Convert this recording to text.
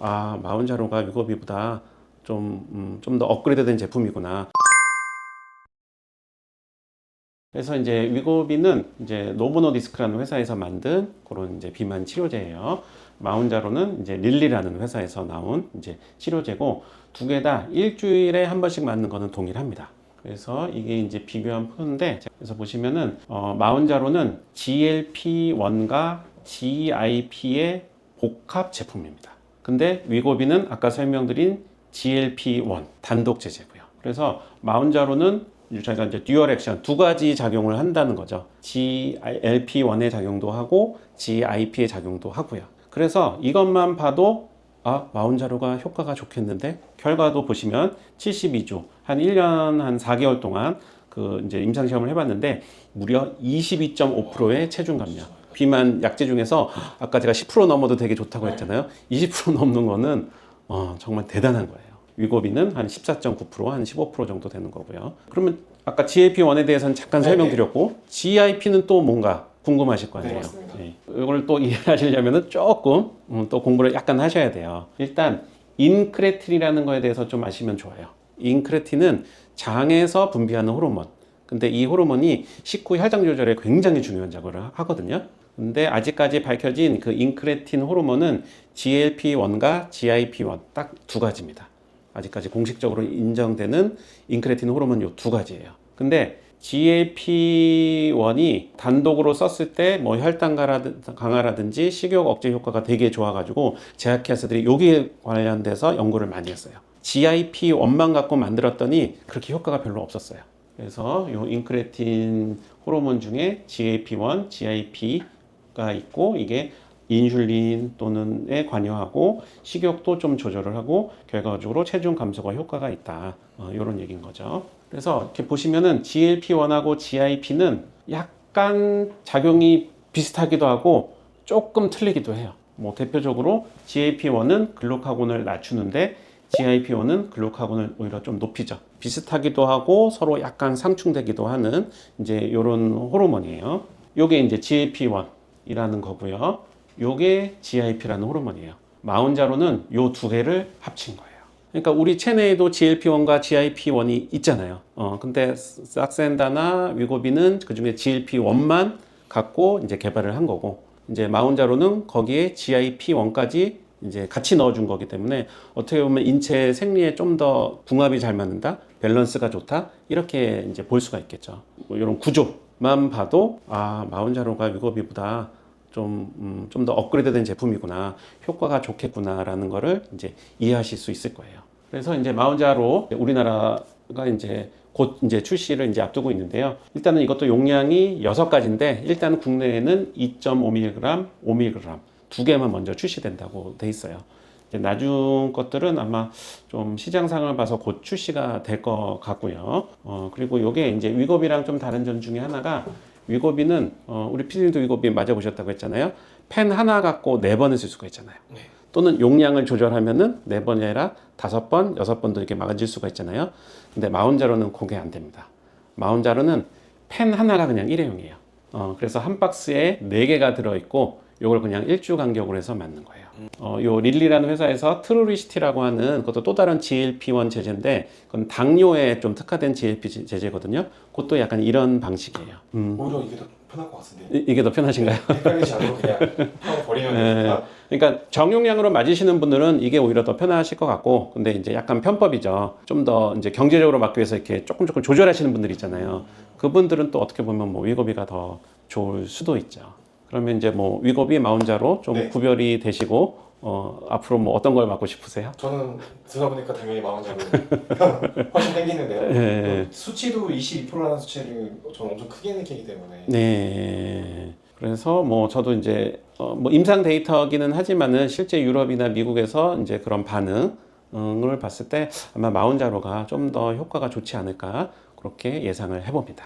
아 마운자로가 위고비보다 좀 음, 좀 더 업그레이드 된 제품이구나. 그래서 이제 위고비는 이제 노보노디스크라는 회사에서 만든 그런 이제 비만 치료제예요. 마운자로는 이제 릴리라는 회사에서 나온 이제 치료제고 두 개 다 일주일에 한 번씩 맞는 거는 동일합니다. 그래서 이게 이제 비교한 표인데 그래서 보시면은 어, 마운자로는 GLP-1과 GIP의 복합 제품입니다. 근데 위고비는 아까 설명드린 GLP-1 단독 제제고요. 그래서 마운자로는 저희가 이제 듀얼 액션 두 가지 작용을 한다는 거죠. GLP-1의 작용도 하고 GIP의 작용도 하고요. 그래서 이것만 봐도 아, 마운자로가 효과가 좋겠는데 결과도 보시면 72주 한 1년 한 4개월 동안 그 이제 임상 시험을 해 봤는데 무려 22.5%의 체중 감량. 비만 약제 중에서 아까 제가 10% 넘어도 되게 좋다고 했잖아요. 20% 넘는 거는 어, 정말 대단한 거예요. 위고비는 한 14.9%, 한 15% 정도 되는 거고요. 그러면 아까 GLP-1에 대해서는 잠깐 설명드렸고 GIP는 또 뭔가 궁금하실 거 네, 아니에요. 맞습니다. 네. 이걸 또 이해하시려면 조금 음, 또 공부를 약간 하셔야 돼요. 일단 인크레틴이라는 거에 대해서 좀 아시면 좋아요. 인크레틴은 장에서 분비하는 호르몬. 근데 이 호르몬이 식후 혈당 조절에 굉장히 중요한 작용을 하거든요. 근데 아직까지 밝혀진 그 인크레틴 호르몬은 GLP-1과 GIP-1 딱 두 가지입니다. 아직까지 공식적으로 인정되는 인크레틴 호르몬 요 두 가지예요. 근데 GLP-1이 단독으로 썼을 때 뭐 혈당 강화라든지 식욕 억제 효과가 되게 좋아가지고 제약회사들이 여기에 관련돼서 연구를 많이 했어요. GIP-1만 갖고 만들었더니 그렇게 효과가 별로 없었어요. 그래서 요 인크레틴 호르몬 중에 GLP-1, GIP가 있고 이게 인슐린 또는에 관여하고 식욕도 좀 조절을 하고 결과적으로 체중 감소가 효과가 있다. 어, 이런 얘기인 거죠. 그래서 이렇게 보시면은 GLP-1하고 GIP는 약간 작용이 비슷하기도 하고 조금 틀리기도 해요. 뭐 대표적으로 GLP-1은 글루카곤을 낮추는데 GIP-1은 글루카곤을 오히려 좀 높이죠. 비슷하기도 하고 서로 약간 상충되기도 하는 이제 이런 호르몬이에요. 요게 이제 GLP-1이라는 거고요. 요게 GIP라는 호르몬이에요. 마운자로는 요 두 개를 합친 거예요. 그러니까 우리 체내에도 GLP-1과 GIP-1이 있잖아요. 어, 근데 삭센다나 위고비는 그 중에 GLP-1만 갖고 이제 개발을 한 거고, 이제 마운자로는 거기에 GIP-1까지 이제 같이 넣어준 거기 때문에 어떻게 보면 인체 생리에 좀 더 궁합이 잘 맞는다, 밸런스가 좋다 이렇게 이제 볼 수가 있겠죠. 뭐 이런 구조만 봐도 아 마운자로가 위고비보다 좀, 음, 좀더 업그레이드된 제품이구나. 효과가 좋겠구나라는 거를 이제 이해하실 수 있을 거예요. 그래서 이제 마운자로 우리나라가 이제 곧 이제 출시를 이제 앞두고 있는데요. 일단은 이것도 용량이 여섯 가지인데 일단 국내에는 2.5mg, 5mg 두 개만 먼저 출시된다고 돼 있어요. 나중 것들은 아마 좀 시장상을 봐서 곧 출시가 될 것 같고요. 어, 그리고 요게 이제 위고비랑 좀 다른 점 중에 하나가 위고비는 어, 우리 피디님도 위고비 맞아보셨다고 했잖아요. 펜 하나 갖고 네 번을 쓸 수가 있잖아요. 네. 또는 용량을 조절하면은 네 번이 아니라 다섯 번, 여섯 번도 이렇게 막아질 수가 있잖아요. 근데 마운자로는 그게 안 됩니다. 마운자로는 펜 하나가 그냥 일회용이에요. 어, 그래서 한 박스에 네 개가 들어있고 요걸 그냥 일주 간격으로 해서 맞는 거예요. 어, 요 릴리라는 회사에서 트루리시티라고 하는 그것도 또 다른 GLP-1 제제인데 그건 당뇨에 좀 특화된 GLP 제제거든요. 그것도 약간 이런 방식이에요. 음, 오히려 이게 더 편할 것 같은데. 이- 이게 더 편하신가요? 헷갈리지 않고 그냥 하고 버리면 네. 되니까. 그러니까 정용량으로 맞으시는 분들은 이게 오히려 더 편하실 것 같고, 근데 이제 약간 편법이죠. 좀 더 이제 경제적으로 맞기 위해서 이렇게 조금 조금 조절하시는 분들 있잖아요. 그분들은 또 어떻게 보면 뭐 위고비가 더 좋을 수도 있죠. 그러면 이제 뭐 위고비 마운자로 좀 네. 구별이 되시고, 어, 앞으로 뭐 어떤 걸 맞고 싶으세요? 저는 들어보니까 당연히 마음자로 훨씬 땡기는데요. 네. 또 수치도 22%라는 수치를 저는 엄청 크게 느끼기 때문에 네. 그래서 뭐 저도 이제 어, 뭐 임상 데이터기는 하지만은 실제 유럽이나 미국에서 이제 그런 반응을 봤을 때 아마 마운자로가 좀 더 효과가 좋지 않을까 그렇게 예상을 해봅니다.